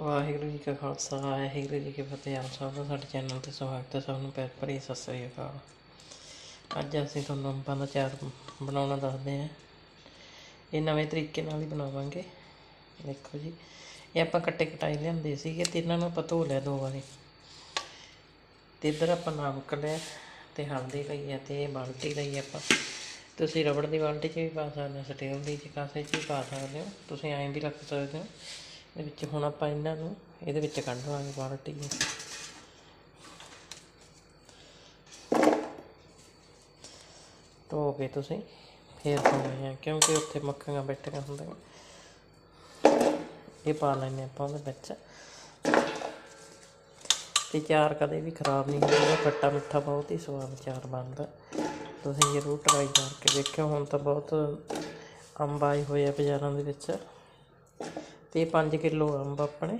ਵਾਹਿਗੁਰੂ ਜੀ ਕਾ ਖਾਲਸਾ, ਵਾਹਿਗੁਰੂ ਜੀ ਕੀ ਫਤਿਹ। ਆਪ ਸਭ ਦਾ ਸਾਡੇ ਚੈਨਲ ਤੇ ਸਵਾਗਤ ਹੈ। ਸਭ ਨੂੰ ਪਿਆਰ ਭਰੀ ਸਤਿ ਸ੍ਰੀ ਅਕਾਲ। ਅੱਜ ਅਸੀਂ ਤੁਹਾਨੂੰ ਅੰਬਾਂ ਦਾ ਚਾਰ ਬਣਾਉਣਾ ਦੱਸਦੇ ਹਾਂ। ਇਹ ਨਵੇਂ ਤਰੀਕੇ ਨਾਲ ਹੀ ਬਣਾਵਾਂਗੇ। ਦੇਖੋ ਜੀ, ਇਹ ਆਪਾਂ ਕੱਟੇ ਕਟਾਈ ਲਿਆਂਦੇ ਸੀਗੇ ਤੇ ਇਹਨਾਂ ਨੂੰ ਆਪਾਂ ਧੋ ਲਿਆ ਦੋ ਵਾਰੀ। ਤੇ ਇੱਧਰ ਆਪਾਂ ਨਮਕ ਲਿਆ ਤੇ ਹਲਦੀ ਲਈ ਹੈ ਤੇ ਬਾਲਟੀ ਲਈ ਆਪਾਂ। ਤੁਸੀਂ ਰਬੜ ਦੀ ਬਾਲਟੀ 'ਚ ਵੀ ਪਾ ਸਕਦੇ ਹੋ, ਸਟੀਲ ਦੀ 'ਚ ਕਾਸੇ 'ਚ ਵੀ ਪਾ ਸਕਦੇ ਹੋ। ਤੁਸੀਂ ਐਂ ਵੀ ਰੱਖ ਸਕਦੇ ਹੋ। ਇਹਦੇ ਵਿੱਚ ਹੁਣ ਆਪਾਂ ਇਹਨਾਂ ਨੂੰ ਇਹਦੇ ਵਿੱਚ ਕੱਢ ਲਾਂਗੇ ਬਾਲਟੀ ਨੂੰ ਧੋ ਕੇ ਤੁਸੀਂ ਫੇਰ ਪਾਉਣੇ ਆ, ਕਿਉਂਕਿ ਉੱਥੇ ਮੱਖੀਆਂ ਬੈਠੀਆਂ ਹੁੰਦੀਆਂ। ਇਹ ਪਾ ਲੈਣੇ ਆਪਾਂ ਉਹਦੇ ਵਿੱਚ। ਤੇ ਚਾਰ ਕਦੇ ਵੀ ਖਰਾਬ ਨਹੀਂ ਹੁੰਦਾ ਖੱਟਾ ਮਿੱਠਾ ਬਹੁਤ ਹੀ ਸਵਾਦ ਚਾਰ ਬਣਦਾ। ਤੁਸੀਂ ਜ਼ਰੂਰ ਟਰਾਈ ਕਰਕੇ ਦੇਖਿਓ, ਹੁਣ ਤਾਂ ਬਹੁਤ ਅੰਬ ਆਏ ਹੋਏ ਆ ਬਾਜ਼ਾਰਾਂ ਦੇ ਵਿੱਚ। ਤੇ 5 ਕਿਲੋ ਅੰਬ ਆਪਣੇ।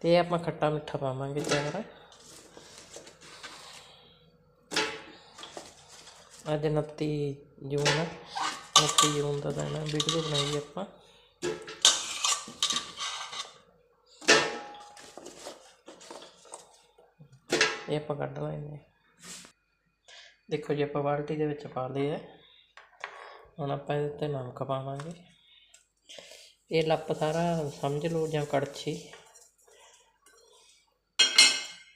ਤੇ ਆਪਾਂ ਖੱਟਾ ਮਿੱਠਾ ਪਾਵਾਂਗੇ ਚਾਰ ਅੱਜ 29 ਜੂਨ ਹੈ 29 ਜੂਨ ਦਾ ਦਿਨ ਹੈ ਵੀਡੀਓ ਬਣਾਈ ਆਪਾਂ। ਇਹ ਆਪਾਂ ਕੱਢ ਲੈਂਦੇ ਦੇਖੋ ਜੀ, ਆਪਾਂ ਬਾਲਟੀ ਦੇ ਵਿੱਚ ਪਾ ਲਏ ਹੈ ਹੁਣ ਆਪਾਂ ਇਹਦੇ ਉੱਤੇ ਨਮਕ ਪਾਵਾਂਗੇ। ਇਹ ਲੱਪ ਸਾਰਾ ਸਮਝ ਲਓ ਜਾਂ ਕੜਛੀ।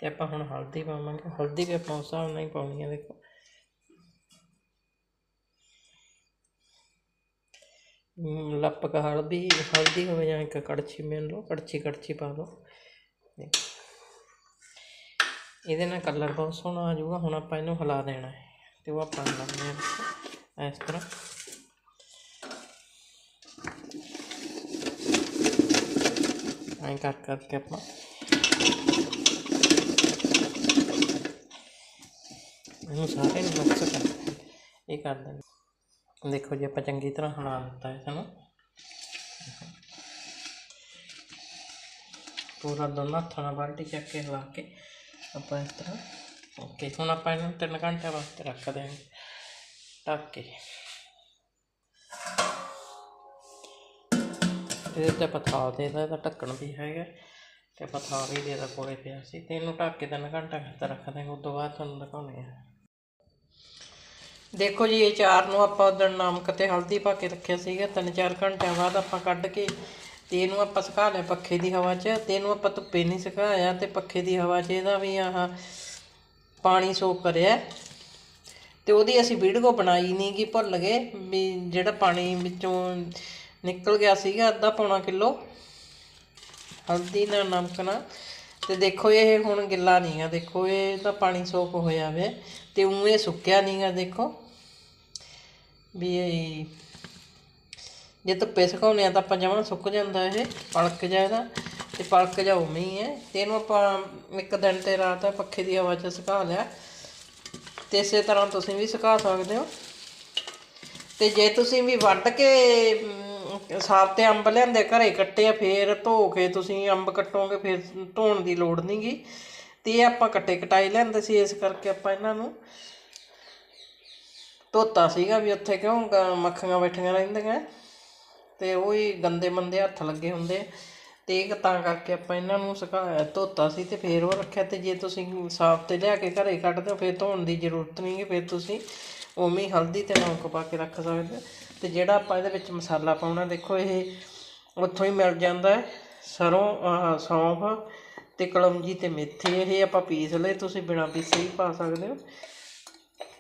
ਤੇ ਆਪਾਂ ਹੁਣ ਹਲਦੀ ਪਾਵਾਂਗੇ। ਹਲਦੀ ਵੀ ਆਪਾਂ ਉਸ ਹਿਸਾਬ ਨਾਲ ਹੀ ਪਾਉਣੀ ਹੈ ਦੇਖੋ। ਲੱਪ ਕਾ ਹਲਦੀ ਹਲਦੀ ਹੋਵੇ ਜਾਂ ਇੱਕ ਕੜਛੀ ਮਿਲ ਲਓ, ਕੜਛੀ ਕੜਛੀ ਪਾ ਲਓ। ਇਹਦੇ ਨਾਲ ਕਲਰ ਬਹੁਤ ਸੋਹਣਾ ਆ ਜਾਊਗਾ। ਹੁਣ ਆਪਾਂ ਇਹਨੂੰ ਹਿਲਾ ਦੇਣਾ ਹੈ। ਤੇ ਉਹ ਆਪਾਂ ਲਾਉਂਦੇ ਹਾਂ ਇਸ ਤਰ੍ਹਾਂ। ਐਂ ਕਰ ਕਰਕੇ ਆਪਾਂ ਇਹਨੂੰ ਸਾਰੇ ਨੂੰ ਮਿਕਸ ਕਰ ਇਹ ਕਰ ਦਿੰਦੇ ਦੇਖੋ ਜੀ ਆਪਾਂ ਚੰਗੀ ਤਰ੍ਹਾਂ ਹਿਲਾ ਦਿੱਤਾ ਹੈ ਨੂੰ ਪੂਰਾ ਦੋਨਾਂ ਹੱਥਾਂ ਨਾਲ ਬਾਲਟੀ ਚੱਕ ਕੇ ਹਿਲਾ ਕੇ ਆਪਾਂ ਇਸ ਤਰ੍ਹਾਂ ਓਕੇ ਹੁਣ ਆਪਾਂ ਇਹਨੂੰ 3 ਘੰਟੇ ਵਾਸਤੇ ਰੱਖ ਦਿਆਂਗੇ ਢੱਕ ਕੇ ਇਹਦੇ ਤੇ ਪਥਾ ਦੇ ਦਾ ਇਹਦਾ ਢੱਕਣ ਵੀ ਹੈਗਾ ਤੇ ਪਥਾ ਵੀ ਦੇ ਦਾ ਕੋਲੇ ਪਿਆ ਸੀ ਤੇ ਇਹਨੂੰ ਢੱਕ ਕੇ 3 ਘੰਟਾ ਖਾਤਰ ਰੱਖਦੇ ਹਾਂ ਉਸ ਤੋਂ ਬਾਅਦ ਤੁਹਾਨੂੰ ਦਿਖਾਉਣੇ ਆ ਦੇਖੋ ਜੀ, ਇਹ ਚਾਰ ਨੂੰ ਆਪਾਂ ਉਦੋਂ ਨਮਕ ਤੇ ਹਲਦੀ ਪਾ ਕੇ ਰੱਖਿਆ ਸੀਗਾ, ਤਿੰਨ ਚਾਰ ਘੰਟਿਆਂ ਬਾਅਦ ਆਪਾਂ ਕੱਢ ਕੇ ਤੇ ਇਹਨੂੰ ਆਪਾਂ ਸੁਕਾ ਲਿਆ ਪੱਖੇ ਦੀ ਹਵਾ 'ਚ ਤੇ ਇਹਨੂੰ ਆਪਾਂ ਧੁੱਪੇ ਨਹੀਂ ਸੁਕਾਇਆ ਤੇ ਪੱਖੇ ਦੀ ਹਵਾ 'ਚ ਇਹਦਾ ਵੀ ਆਹ ਪਾਣੀ ਸੋਕ ਕਰਿਆ। ਤੇ ਉਹਦੀ ਅਸੀਂ ਵੀਡੀਓ ਬਣਾਈ ਨਹੀਂ ਕਿ ਭੁੱਲ ਗਏ ਵੀ ਜਿਹੜਾ ਪਾਣੀ ਵਿੱਚੋਂ ਨਿਕਲ ਗਿਆ ਸੀਗਾ ਅੱਧਾ ਪੌਣਾ ਕਿਲੋ। ਹਲਦੀ ਨਾਲ ਨਮਕਣਾ ਨਾਲ ਤੇ ਦੇਖੋ ਇਹ ਹੁਣ ਗਿੱਲਾ ਨਹੀਂ ਆ। ਦੇਖੋ ਇਹ ਤਾਂ ਪਾਣੀ ਸੋਕ ਹੋਇਆ ਵੇ। ਤੇ ਉਂ ਇਹ ਸੁੱਕਿਆ ਨਹੀਂ ਆ ਦੇਖੋ। ਵੀ ਇਹ ਜੇ ਧੁੱਪੇ ਸੁਕਾਉਂਦੇ ਆ ਤਾਂ ਆਪਾਂ ਜਮਾਂ ਸੁੱਕ ਜਾਂਦਾ ਇਹ, ਪਲਕ ਜਾਏਦਾ ਤੇ ਪਲਕ ਜਾ ਉਵੇਂ ਹੀ ਹੈ। ਤੇ ਇਹਨੂੰ ਆਪਾਂ ਇੱਕ ਦਿਨ ਤੇ ਰਾਤ ਪੱਖੇ ਦੀ ਹਵਾ 'ਚ ਸੁਕਾ ਲਿਆ। ਤੇ ਇਸੇ ਤਰ੍ਹਾਂ ਤੁਸੀਂ ਵੀ ਸੁਕਾ ਸਕਦੇ ਹੋ। ਤੇ ਜੇ ਤੁਸੀਂ ਵੀ ਵੱਢ ਕੇ ਅਮ, ਸਾਫ਼ ਤੇ ਅੰਬ ਲਿਆਂਦੇ ਘਰੇ ਕੱਟੇ ਆ ਫੇਰ ਧੋ ਕੇ ਤੁਸੀਂ ਅੰਬ ਕੱਟੋਗੇ ਫੇਰ ਧੋਣ ਦੀ ਲੋੜ ਨਹੀਂਗੀ ਤੇ ਇਹ ਆਪਾਂ ਕੱਟੇ ਕਟਾਈ ਲੈਂਦੇ ਸੀ ਇਸ ਕਰਕੇ ਆਪਾਂ ਇਹਨਾਂ ਨੂੰ ਧੋਤਾ ਸੀਗਾ ਵੀ ਉੱਥੇ ਕਿਉਂ ਗ- ਮੱਖੀਆਂ ਬੈਠੀਆਂ ਰਹਿੰਦੀਆਂ। ਤੇ ਉਹ ਹੀ ਗੰਦੇ ਮੰਦੇ ਹੱਥ ਲੱਗੇ ਹੁੰਦੇ ਤੇ ਇਹ ਤਾਂ ਕਰਕੇ ਆਪਾਂ ਇਹਨਾਂ ਨੂੰ ਸੁਕਾਇਆ ਧੋਤਾ ਸੀ ਤੇ ਫੇਰ ਉਹ ਰੱਖਿਆ ਤੇ ਜੇ ਤੁਸੀਂ ਸਾਫ਼ ਤੇ ਲਿਆ ਕੇ ਘਰੇ ਕੱਢਦੇ ਦਿਓ ਫੇਰ ਧੋਣ ਦੀ ਜ਼ਰੂਰਤ ਨਹੀਂ ਹੈ ਫੇਰ ਤੁਸੀਂ ਉਵੇਂ ਹੀ ਹਲਦੀ ਤੇ ਨਮਕ ਪਾ ਕੇ ਰੱਖ ਸਕਦੇ ਅਤੇ ਜਿਹੜਾ ਆਪਾਂ ਇਹਦੇ ਵਿੱਚ ਮਸਾਲਾ ਪਾਉਣਾ, ਦੇਖੋ ਇਹ ਉੱਥੋਂ ਹੀ ਮਿਲ ਜਾਂਦਾ ਸਰੋਂ ਆਹ ਸੌਂਫ ਅਤੇ ਕਲੌਂਜੀ ਅਤੇ ਮੇਥੀ, ਇਹ ਆਪਾਂ ਪੀਸ ਲਏ, ਤੁਸੀਂ ਬਿਨਾਂ ਪੀਸੇ ਹੀ ਪਾ ਸਕਦੇ ਹੋ।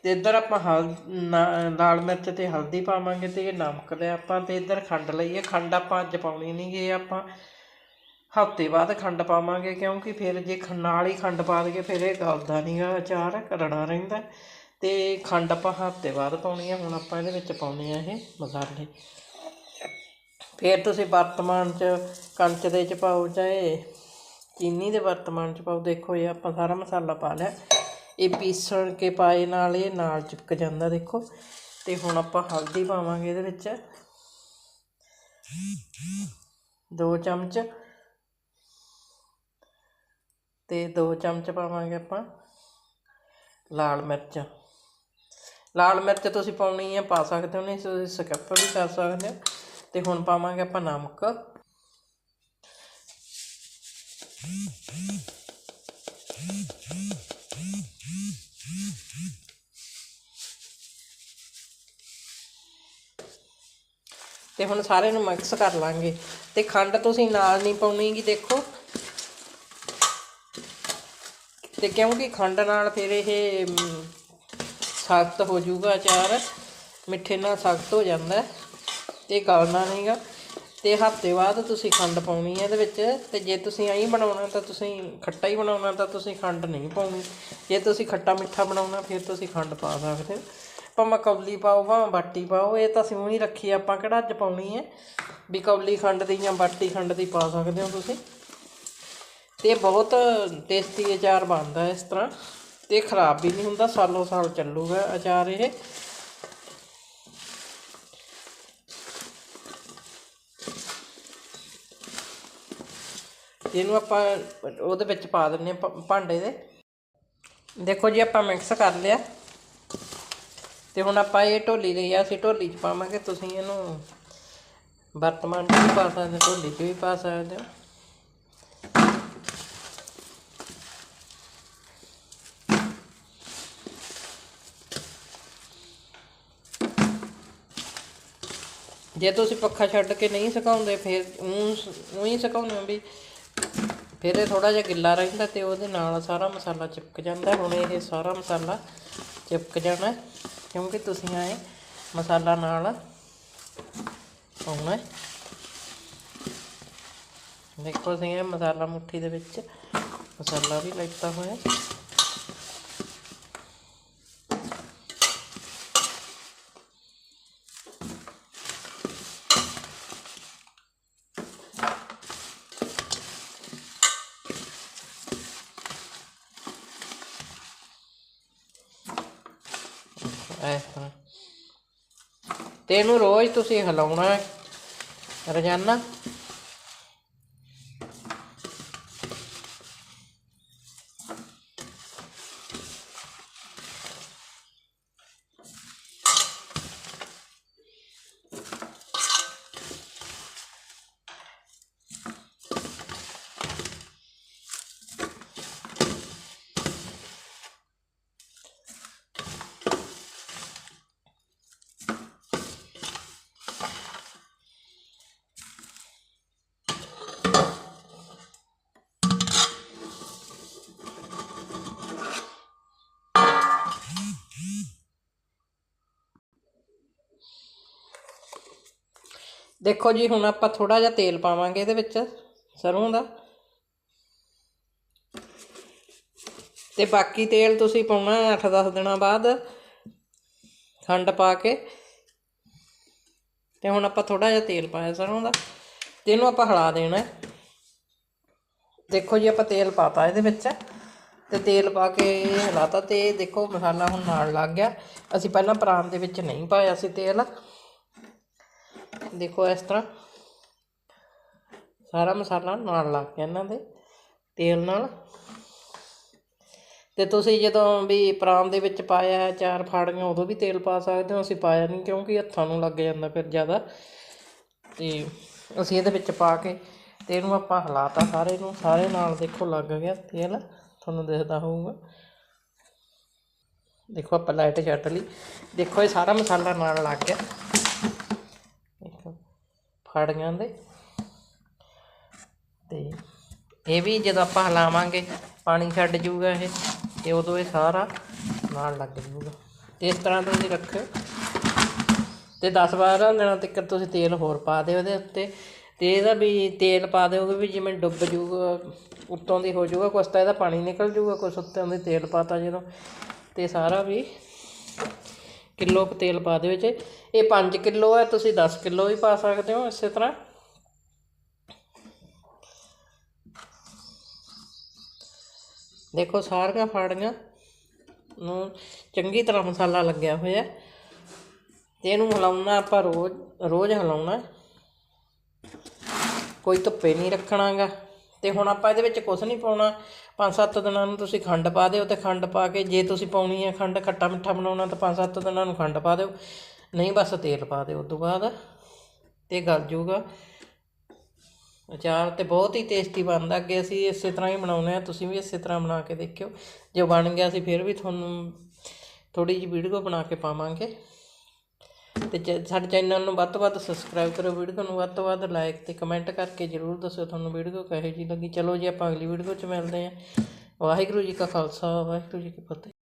ਤੇ ਇੱਧਰ ਆਪਾਂ ਹਲ, ਨਾ- ਲਾਲ ਮਿਰਚ ਅਤੇ ਹਲਦੀ ਪਾਵਾਂਗੇ ਅਤੇ ਇਹ ਨਮਕ ਲਿਆ ਆਪਾਂ ਅਤੇ ਇੱਧਰ ਖੰਡ ਲਈ ਹੈ ਖੰਡ ਆਪਾਂ ਅੱਜ ਪਾਉਣੀ ਨਹੀਂ ਗੇ ਆਪਾਂ ਹਫ਼ਤੇ ਬਾਅਦ ਖੰਡ ਪਾਵਾਂਗੇ ਕਿਉਂਕਿ ਫਿਰ ਜੇ ਖ- ਨਾਲ ਹੀ ਖੰਡ ਪਾ ਦਈਏ, ਫਿਰ ਇਹ ਗਲਦਾ ਨਹੀਂਗਾ ਅਚਾਰ ਰੜਾ ਰਹਿੰਦਾ। ਅਤੇ ਖੰਡ ਆਪਾਂ ਹਫ਼ਤੇ ਬਾਅਦ ਪਾਉਣੀ ਆ, ਹੁਣ ਆਪਾਂ ਇਹਦੇ ਵਿੱਚ ਪਾਉਣੇ ਆ ਇਹ ਮਸਾਲੇ। ਫਿਰ ਤੁਸੀਂ ਵਰਤਮਾਨ ਚ ਕੰਚ ਦੇ ਚ ਪਾਓ, ਚਾਹੇ ਚੀਨੀ ਦੇ ਵਰਤਮਾਨ ਚ ਪਾਓ। ਦੇਖੋ ਇਹ ਆਪਾਂ ਸਾਰਾ ਮਸਾਲਾ ਪਾ ਲਿਆ। ਇਹ ਪੀਸਣ ਕੇ ਪਾਏ ਨਾਲ ਇਹ ਨਾਲ ਚਿਪਕ ਜਾਂਦਾ, ਦੇਖੋ। ਤੇ ਹੁਣ ਆਪਾਂ ਹਲਦੀ ਪਾਵਾਂਗੇ ਇਹਦੇ ਵਿੱਚ। ਦੋ ਚਮਚ। ਤੇ ਦੋ ਚਮਚ ਪਾਵਾਂਗੇ ਆਪਾਂ ਲਾਲ ਮਿਰਚ। ਲਾਲ ਮਿਰਚ ਤੁਸੀਂ ਪਾਉਣੀ ਹੈ, ਪਾ ਸਕਦੇ ਹੋ, ਨਹੀਂ ਤੁਸੀਂ ਸਕਿਪ ਵੀ ਕਰ ਸਕਦੇ ਹੋ। ਤੇ ਹੁਣ ਪਾਵਾਂਗੇ ਆਪਾਂ ਨਮਕ। ਤੇ ਹੁਣ ਸਾਰੇ ਨੂੰ ਮਿਕਸ ਕਰ ਲਾਂਗੇ। ਤੇ ਖੰਡ ਤੁਸੀਂ ਨਾਲ ਨਹੀਂ ਪਾਉਣੀ ਗੀ, ਦੇਖੋ। ਤੇ ਕਿਉਂਕਿ ਖੰਡ ਨਾਲ ਫਿਰ ਇਹ ਸਖਤ ਹੋ ਜਾਊਗਾ ਅਚਾਰ ਮਿੱਠੇ ਨਾਲ ਸਖਤ ਹੋ ਜਾਂਦਾ ਹੈ, ਤੇ ਗਲਣਾ ਨਹੀਂਗਾ ਤੇ ਹਫ਼ਤੇ ਬਾਅਦ ਤੁਸੀਂ ਖੰਡ ਪਾਉਣੀ ਹੈ ਇਹਦੇ ਵਿੱਚ। ਤੇ ਜੇ ਤੁਸੀਂ ਐਂ ਬਣਾਉਣਾ ਤਾਂ ਤੁਸੀਂ ਖੱਟਾ ਹੀ ਬਣਾਉਣਾ ਤਾਂ ਤੁਸੀਂ ਖੰਡ ਨਹੀਂ ਪਾਉਣੀ। ਜੇ ਤੁਸੀਂ ਖੱਟਾ ਮਿੱਠਾ ਬਣਾਉਣਾ ਫਿਰ ਤੁਸੀਂ ਖੰਡ ਪਾ ਸਕਦੇ ਹੋ। ਭਾਵੇਂ ਕੌਲੀ ਪਾਓ ਭਾਵੇਂ ਬਾਟੀ ਪਾਓ ਇਹ ਤਾਂ ਸਿਉਂ ਹੀ ਰੱਖੀ ਆਪਾਂ ਕਿਹੜਾ ਅੱਜ ਪਾਉਣੀ ਹੈ? ਵੀ ਕੌਲੀ ਖੰਡ ਦੀ ਜਾਂ ਬਾਟੀ ਖੰਡ ਦੀ ਪਾ ਸਕਦੇ ਹੋ ਤੁਸੀਂ। ਤੇ ਬਹੁਤ ਟੇਸਟੀ ਅਚਾਰ ਬਣਦਾ ਇਸ ਤਰ੍ਹਾਂ। ਤੇ ਖਰਾਬ ਵੀ ਨਹੀਂ ਹੁੰਦਾ, ਸਾਲੋ ਸਾਲ ਚੱਲੂਗਾ ਅਚਾਰ ਇਹ। ਇਹਨੂੰ ਆਪਾਂ ਉਹਦੇ ਵਿੱਚ ਪਾ ਦਿੰਨੇ ਆ ਭਾਂਡੇ ਦੇ। ਦੇਖੋ ਜੀ, ਆਪਾਂ ਮਿਕਸ ਕਰ ਲਿਆ। ਤੇ ਹੁਣ ਆਪਾਂ ਇਹ ਢੋਲੀ ਲਈ ਆ, ਅਸੀਂ ਢੋਲੀ 'ਚ ਪਾਵਾਂਗੇ, ਤੁਸੀਂ ਇਹਨੂੰ ਵਰਤਮਾਨ 'ਚ ਵੀ ਪਾ ਸਕਦੇ ਹੋ, ਢੋਲੀ 'ਚ ਵੀ ਪਾ ਸਕਦੇ ਹੋ। ਜੇ ਤੁਸੀਂ ਪੱਖਾ ਛੱਡ ਕੇ ਨਹੀਂ ਸੁਕਾਉਂਦੇ ਫਿਰ ਉਹ ਹੀ ਸੁਕਾਉਂਦੇ ਹੋ ਵੀ ਫਿਰ ਇਹ ਥੋੜਾ ਜਿਹਾ ਗਿੱਲਾ ਰਹਿੰਦਾ ਤੇ ਉਹਦੇ ਨਾਲ ਸਾਰਾ ਮਸਾਲਾ ਚਿਪਕ ਜਾਂਦਾ। ਹੁਣ ਇਹ ਸਾਰਾ ਮਸਾਲਾ ਚਿਪਕ ਜਾਣਾ ਕਿਉਂਕਿ ਤੁਸੀਂ ਆਏ ਮਸਾਲਾ ਨਾਲ ਪਾਉਣਾ ਦੇਖੋ, ਅਸੀਂ ਇਹ ਮਸਾਲਾ ਮੁੱਠੀ ਦੇ ਵਿੱਚ ਮਸਾਲਾ ਵੀ ਲੈਤਾ ਹੋਇਆ ਇਸ ਤਰ੍ਹਾਂ ਤੇ ਇਹਨੂੰ ਰੋਜ਼ ਤੁਸੀਂ ਹਿਲਾਉਣਾ ਹੈ। ਰੋਜ਼ਾਨਾ ਦੇਖੋ ਜੀ, ਹੁਣ ਆਪਾਂ ਥੋੜਾ ਜਿਹਾ ਤੇਲ ਪਾਵਾਂਗੇ ਇਹਦੇ ਵਿੱਚ, ਸਰੋਂ ਦਾ। ਤੇ ਬਾਕੀ ਤੇਲ ਤੁਸੀਂ ਪਾਉਣਾ 8-10 ਦਿਨਾਂ ਬਾਅਦ, ਖੰਡ ਪਾ ਕੇ। ਤੇ ਹੁਣ ਆਪਾਂ ਥੋੜਾ ਜਿਹਾ ਤੇਲ ਪਾਇਆ ਸਰੋਂ ਦਾ। ਤੇ ਇਹਨੂੰ ਆਪਾਂ ਹਿਲਾ ਦੇਣਾ ਦੇਖੋ ਜੀ, ਆਪਾਂ ਤੇਲ ਪਾਤਾ ਇਹਦੇ ਵਿੱਚ। ਤੇ ਤੇਲ ਪਾ ਕੇ ਹਿਲਾਤਾ ਤੇ ਇਹ ਦੇਖੋ, ਮਸਾਲਾ ਹੁਣ ਨਾਲ ਲੱਗ ਗਿਆ। ਅਸੀਂ ਪਹਿਲਾਂ ਪਰਾਨ ਦੇ ਵਿੱਚ ਨਹੀਂ ਪਾਇਆ ਸੀ ਤੇਲ। ਦੇਖੋ ਇਸ ਤਰ੍ਹਾਂ ਸਾਰਾ ਮਸਾਲਾ ਨਾਲ ਲੱਗ ਗਿਆ ਇਹਨਾਂ ਦੇ ਤੇਲ ਨਾਲ। ਤੇ ਤੁਸੀਂ ਜਦੋਂ ਵੀ ਪਰਾਮ ਦੇ ਵਿੱਚ ਪਾਇਆ ਚਾਰ ਫਾੜੀਆਂ, ਉਦੋਂ ਵੀ ਤੇਲ ਪਾ ਸਕਦੇ ਹੋ। ਅਸੀਂ ਪਾਇਆ ਨਹੀਂ ਕਿਉਂਕਿ ਹੱਥਾਂ ਨੂੰ ਲੱਗ ਜਾਂਦਾ ਫਿਰ ਜ਼ਿਆਦਾ। ਤੇ ਅਸੀਂ ਇਹਦੇ ਵਿੱਚ ਪਾ ਕੇ ਤੇ ਇਹਨੂੰ ਆਪਾਂ ਹਿਲਾਤਾ ਸਾਰੇ ਨੂੰ। ਸਾਰੇ ਨਾਲ ਦੇਖੋ ਲੱਗ ਗਿਆ ਤੇਲ। ਤੁਹਾਨੂੰ ਦਿਖਦਾ ਹੋਊਗਾ। ਦੇਖੋ ਆਪਾਂ ਲਾਈਟ ਛੱਡ ਲਈ। ਦੇਖੋ ਇਹ ਸਾਰਾ ਮਸਾਲਾ ਨਾਲ ਲੱਗ ਗਿਆ। ਫਾੜੀਆਂ ਦੇ ਤੇ ਇਹ ਵੀ ਜਦੋਂ ਆਪਾਂ ਹਿਲਾਵਾਂਗੇ, ਪਾਣੀ ਛੱਡ ਜੂਗਾ ਇਹ, ਤੇ ਉਦੋਂ ਇਹ ਸਾਰਾ ਨਾਲ ਲੱਗ ਜੂਗਾ। ਇਸ ਤਰ੍ਹਾਂ ਤੁਸੀਂ ਰੱਖਿਓ। ਤੇ 10 12 ਦਿਨਾਂ ਤੱਕ ਤੁਸੀਂ ਤੇਲ ਹੋਰ ਪਾ ਦਿਓ ਉਹਦੇ ਉੱਤੇ। ਤੇ ਇਹਦਾ ਵੀ ਤੇਲ ਪਾ ਦਿਓਗੇ ਵੀ ਜਿਵੇਂ ਡੁੱਬ ਜੂਗਾ, ਉੱਤੋਂ ਦੀ ਹੋ ਜੂਗਾ ਕੁਛ ਤਾਂ ਇਹਦਾ ਪਾਣੀ ਨਿਕਲ ਜੂਗਾ ਕੁਛ, ਉੱਤੋਂ ਦੀ ਤੇਲ ਪਾਤਾ ਜਦੋਂ। ਤੇ ਸਾਰਾ ਵੀ ਕਿਲੋ ਕੁ ਤੇਲ ਪਾ ਦਿਓ ਜੇ। ਇਹ 5 ਕਿਲੋ ਹੈ ਤੁਸੀਂ 10 ਕਿਲੋ ਵੀ ਪਾ ਸਕਦੇ ਹੋ ਇਸੇ ਤਰ੍ਹਾਂ। ਦੇਖੋ, ਸਾਰੀਆਂ ਫਾੜੀਆਂ ਨੂੰ ਚੰਗੀ ਤਰ੍ਹਾਂ ਮਸਾਲਾ ਲੱਗਿਆ ਹੋਇਆ। ਤੇ ਇਹਨੂੰ ਹਿਲਾਉਣਾ ਆਪਾਂ ਰੋਜ਼ ਰੋਜ਼ ਹਿਲਾਉਣਾ। ਕੋਈ ਧੁੱਪੇ ਨਹੀਂ ਰੱਖਣਾਗਾ। ਤੇ ਹੁਣ ਆਪਾਂ ਇਹਦੇ ਵਿੱਚ ਕੁਝ ਨਹੀਂ ਪਾਉਣਾ। ਪੰਜ ਸੱਤ ਦਿਨਾਂ ਨੂੰ ਤੁਸੀਂ ਖੰਡ ਪਾ ਦਿਓ ਤੇ ਖੰਡ ਪਾ ਕੇ ਜੇ ਤੁਸੀਂ ਪਾਉਣੀ ਹੈ ਖੰਡ, ਖੱਟਾ ਮਿੱਠਾ ਬਣਾਉਣਾ ਤਾਂ ਪੰਜ ਸੱਤ ਦਿਨਾਂ ਨੂੰ ਖੰਡ ਪਾ ਦਿਓ। ਨਹੀਂ ਬਸ ਤੇਲ ਪਾ ਦਿਓ। ਉਸ ਤੋਂ ਬਾਅਦ ਤੇ ਗਲ ਜੂਗਾ। ਅਚਾਰ ਤੇ ਬਹੁਤ ਹੀ ਟੇਸਟੀ ਬਣਦਾ। ਅੱਗੇ ਅਸੀਂ ਇਸੇ ਤਰ੍ਹਾਂ ਹੀ ਬਣਾਉਂਦੇ ਆ ਤੁਸੀਂ ਵੀ ਇਸੇ ਤਰ੍ਹਾਂ ਬਣਾ ਕੇ ਦੇਖਿਓ। ਜੇ ਬਣ ਗਿਆ ਅਸੀਂ ਫਿਰ ਵੀ ਤੁਹਾਨੂੰ ਥੋੜੀ ਜਿਹੀ ਵੀਡੀਓ ਬਣਾ ਕੇ ਪਾਵਾਂਗੇ। ਤੇ ਚ- ਸਾਡੇ ਚੈਨਲ ਨੂੰ ਵੱਧ ਤੋਂ ਵੱਧ ਸਬਸਕ੍ਰਾਈਬ ਕਰੋ ਵੀਡੀਓ ਨੂੰ ਵੱਧ ਤੋਂ ਵੱਧ ਲਾਈਕ ਤੇ ਕਮੈਂਟ ਕਰਕੇ ਜਰੂਰ ਦੱਸਿਓ ਤੁਹਾਨੂੰ ਵੀਡੀਓ ਕਿਹੋ ਜਿਹੀ ਲੱਗੀ। ਚਲੋ ਜੀ, ਆਪਾਂ ਅਗਲੀ ਵੀਡੀਓ 'ਚ ਮਿਲਦੇ ਹਾਂ। ਵਾਹਿਗੁਰੂ ਜੀ ਕਾ ਖਾਲਸਾ, ਵਾਹਿਗੁਰੂ ਜੀ ਕੀ ਫਤਿਹ।